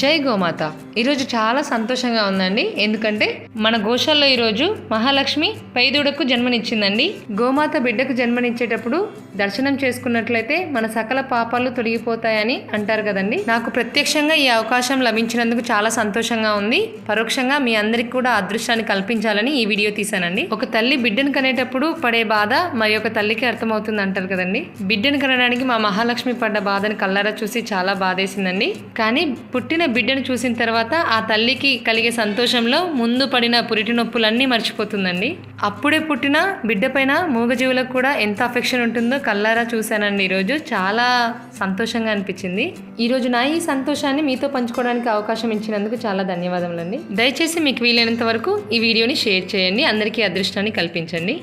జై గోమాత. ఈరోజు చాలా సంతోషంగా ఉందండి. ఎందుకంటే మన గోశాల్లో ఈరోజు మహాలక్ష్మి పైదూడకు జన్మనిచ్చిందండి. గోమాత బిడ్డకు జన్మనిచ్చేటప్పుడు దర్శనం చేసుకున్నట్లయితే మన సకల పాపాలు తొలగిపోతాయని అంటారు కదండి. నాకు ప్రత్యక్షంగా ఈ అవకాశం లభించినందుకు చాలా సంతోషంగా ఉంది. పరోక్షంగా మీ అందరికి కూడా అదృష్టాన్ని కల్పించాలని ఈ వీడియో తీశానండి. ఒక తల్లి బిడ్డను కనేటప్పుడు పడే బాధ మరి ఒక తల్లికి అర్థమవుతుంది అంటారు కదండి. బిడ్డను కనడానికి మా మహాలక్ష్మి పడ్డ బాధని కల్లారా చూసి చాలా బాధేసిందండి. కానీ పుట్టిన బిడ్డను చూసిన తర్వాత ఆ తల్లికి కలిగే సంతోషంలో ముందు పడిన పురిటి నొప్పులన్నీ మర్చిపోతుందండి. అప్పుడే పుట్టిన బిడ్డ పైన మూగజీవులకు కూడా ఎంత అఫెక్షన్ ఉంటుందో కళ్ళారా చూశానండి ఈరోజు. చాలా సంతోషంగా అనిపించింది. ఈరోజు నా ఈ సంతోషాన్ని మీతో పంచుకోవడానికి అవకాశం ఇచ్చినందుకు చాలా ధన్యవాదములండి. దయచేసి మీకు వీలైనంత వరకు ఈ వీడియోని షేర్ చేయండి. అందరికీ అదృష్టాన్ని కల్పించండి.